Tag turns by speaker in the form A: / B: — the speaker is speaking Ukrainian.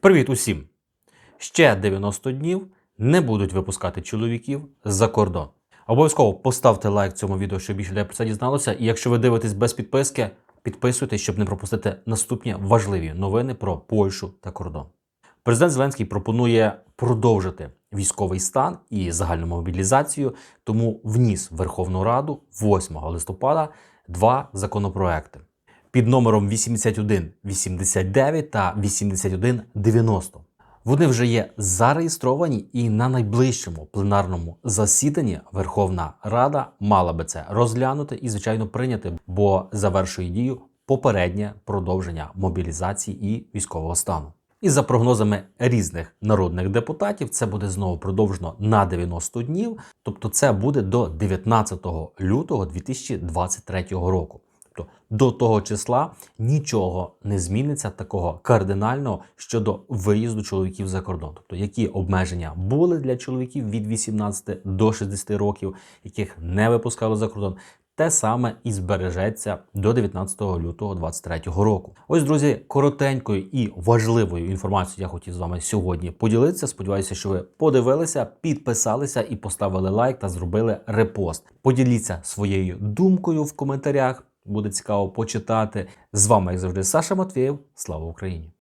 A: Привіт усім! Ще 90 днів не будуть випускати чоловіків за кордон. Обов'язково поставте лайк цьому відео, щоб більше людей про це дізналося. І якщо ви дивитесь без підписки, підписуйтесь, щоб не пропустити наступні важливі новини про Польщу та кордон. Президент Зеленський пропонує продовжити військовий стан і загальну мобілізацію, тому вніс Верховну Раду 8 листопада два законопроекти під номером 8189 та 8190. Вони вже є зареєстровані, і на найближчому пленарному засіданні Верховна Рада мала би це розглянути і, звичайно, прийняти, бо завершує дію попереднє продовження мобілізації і військового стану. І за прогнозами різних народних депутатів, це буде знову продовжено на 90 днів, тобто це буде до 19 лютого 2023 року. Тобто до того числа нічого не зміниться такого кардинального щодо виїзду чоловіків за кордон. Тобто, які обмеження були для чоловіків від 18 до 60 років, яких не випускали за кордон. Те саме і збережеться до 19 лютого 2023 року. Ось, друзі, коротенькою і важливою інформацією я хотів з вами сьогодні поділитися. Сподіваюся, що ви подивилися, підписалися і поставили лайк та зробили репост. Поділіться своєю думкою в коментарях. Буде цікаво почитати. З вами, як завжди, Саша Матвєєв. Слава Україні!